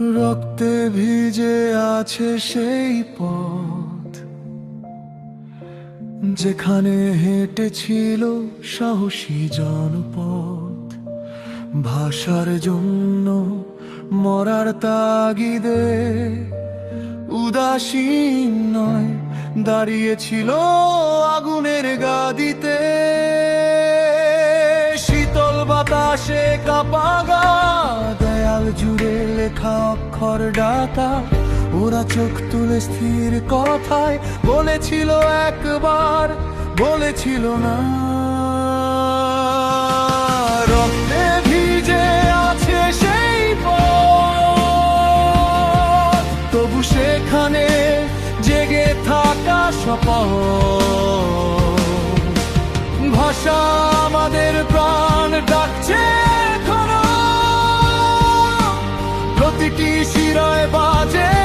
রক্তে ভিজে আছে সেই পথ যেখানে হেঁটেছিল সাহসী জনপদ ভাষার জন্য মরার তাগিদে উদাসীন নয়, দাঁড়িয়েছিল আগুনের গাদিতে। শীতল বাতাসে কাপাগা লেখা অক্ষর ডাকা, ওরা চোখ তুলে স্থির কথায় বলেছিল একবার, বলেছিল না। রক্তে ভিজে আছে সেই তবু সেখানে জেগে থাকা শপথ প্রতিটি শিরায় বাজে।